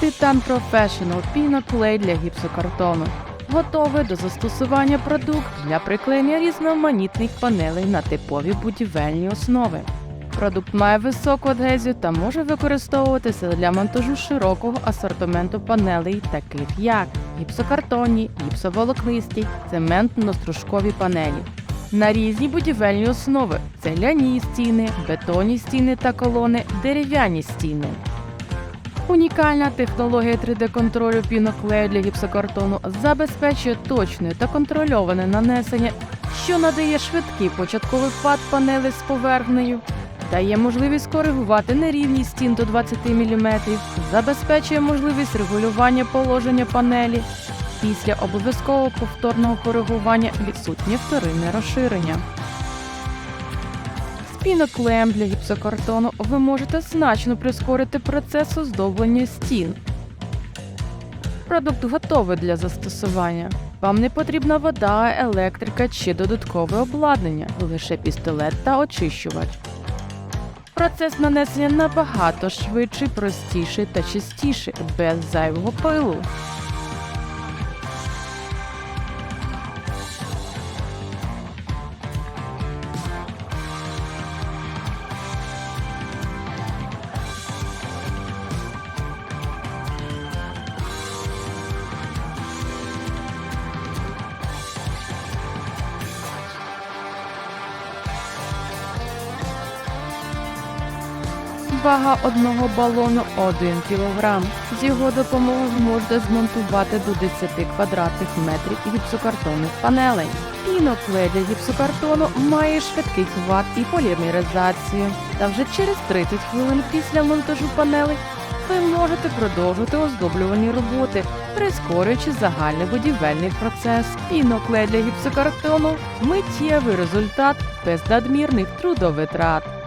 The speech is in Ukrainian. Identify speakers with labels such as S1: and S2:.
S1: Titan Professional Pinoculate для гіпсокартону. Готовий до застосування продукт для приклеєння різноманітних панелей на типові будівельні основи. Продукт має високу адгезію та може використовуватися для монтажу широкого асортименту панелей, таких як гіпсокартонні, гіпсоволокнисті, цементно-стружкові панелі. На різні будівельні основи цегляні стіни, бетонні стіни та колони, дерев'яні стіни. Унікальна технологія 3D-контролю піноклею для гіпсокартону забезпечує точне та контрольоване нанесення, що надає швидкий початковий впад панелей з поверхнею, дає можливість коригувати нерівність стін до 20 мм, забезпечує можливість регулювання положення панелі. Після обов'язкового повторного коригування відсутнє вторинне розширення. Піноклеєм для гіпсокартону ви можете значно прискорити процес оздоблення стін. Продукт готовий для застосування. Вам не потрібна вода, електрика чи додаткове обладнання, лише пістолет та очищувач. Процес нанесення набагато швидший, простіший та чистіший, без зайвого пилу. Вага одного балону 1 кг. З його допомогою можна змонтувати до 10 квадратних метрів гіпсокартонних панелей. Піноклей для гіпсокартону має швидкий хват і полімеризацію. Та вже через 30 хвилин після монтажу панелей ви можете продовжити оздоблювані роботи, прискорюючи загальний будівельний процес. Піноклей для гіпсокартону миттєвий результат без надмірних трудовитрат.